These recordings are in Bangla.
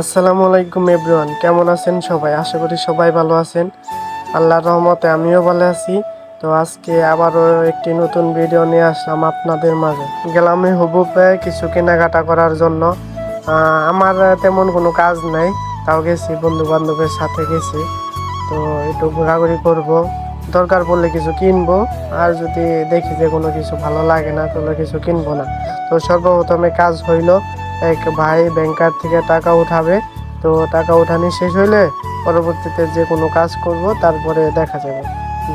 আসসালামু আলাইকুম এভরিওয়ান, কেমন আছেন সবাই? আশা করি সবাই ভালো আছেন। আল্লাহর রহমতে আমিও ভালো আছি। তো আজকে আবারও একটি নতুন ভিডিও নিয়ে আসলাম আপনাদের মাঝে। গেলাম এই হুবুপে কিছু কেনাকাটা করার জন্য। আমার তেমন কোনো কাজ নাই, তাও গেছি বন্ধু বান্ধবের সাথে গেছি। তো একটু ঘোরাঘুরি করব। দরকার পড়লে কিছু কিনবো। আর যদি দেখি যে কোনো কিছু ভালো লাগে না, তাহলে কিছু কিনবো না। তো সর্বপ্রথমে কাজ হইল। এক ভাই ব্যাংকার থেকে টাকা উঠাবে। তো টাকা উঠানি শেষ হইলে পরবর্তীতে যে কোনো কাজ করব, তারপরে দেখা যাবে।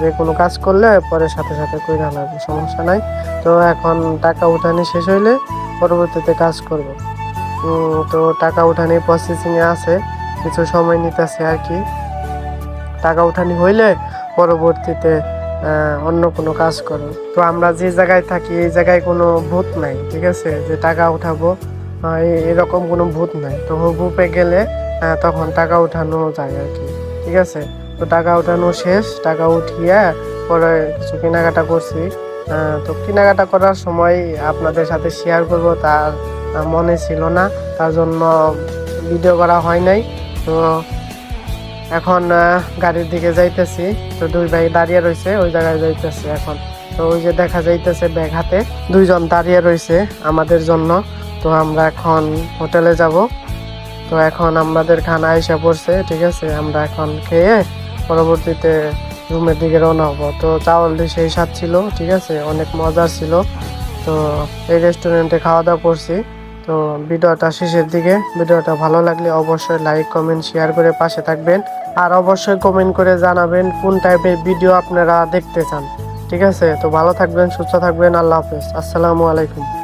যে কোনো কাজ করলে পরে সাথে সাথে কইরা লাগবে, সমস্যা নাই। তো এখন টাকা উঠানি শেষ হইলে পরবর্তীতে কাজ করব। তো টাকা উঠানি প্রসেসিংয়ে আছে, কিছু সময় নিতেছে আর কি। টাকা উঠানি হইলে পরবর্তীতে অন্য কোনো কাজ করো তো আমরা যে জায়গায় থাকি, এই জায়গায় কোনো ভূত নাই, ঠিক আছে? যে টাকা উঠাবো এরকম কোনো ভূত নাই। তো ভূপে গেলে তখন টাকা উঠানো যায় আর কি। ঠিক আছে? তো টাকা উঠানো শেষ, টাকা উঠিয়ে পরে কিছু কেনাকাটা করছি। তো কেনাকাটা করার সময় আপনাদের সাথে শেয়ার করব, তার মনে ছিল না, তার জন্য ভিডিও করা হয় নাই। তো এখন গাড়ির দিকে যাইতেছি। তো দুই ভাই দাঁড়িয়ে রয়েছে ওই জায়গায় যাইতেছি এখন। তো ওই যে দেখা যাইতেছে ব্যাগ হাতে, দুইজন দাঁড়িয়ে রয়েছে আমাদের জন্য। তো আমরা এখন হোটেলে যাব। তো এখন আমাদের খানা এসে পড়ছে, ঠিক আছে? আমরা এখন খেয়ে পরবর্তীতে রুমের দিকে রওনা হব। তো চাউলটি সেই স্বাদ ছিল, ঠিক আছে? অনেক মজার ছিল। তো এই রেস্টুরেন্টে খাওয়া দাওয়া করছি। তো ভিডিওটা শেষের দিকে। ভিডিওটা ভালো লাগলে অবশ্যই লাইক কমেন্ট শেয়ার করে পাশে থাকবেন। আর অবশ্যই কমেন্ট করে জানাবেন কোন টাইপের ভিডিও আপনারা দেখতে চান, ঠিক আছে? তো ভালো থাকবেন, সুস্থ থাকবেন। আল্লাহ হাফেজ। আসসালামু আলাইকুম।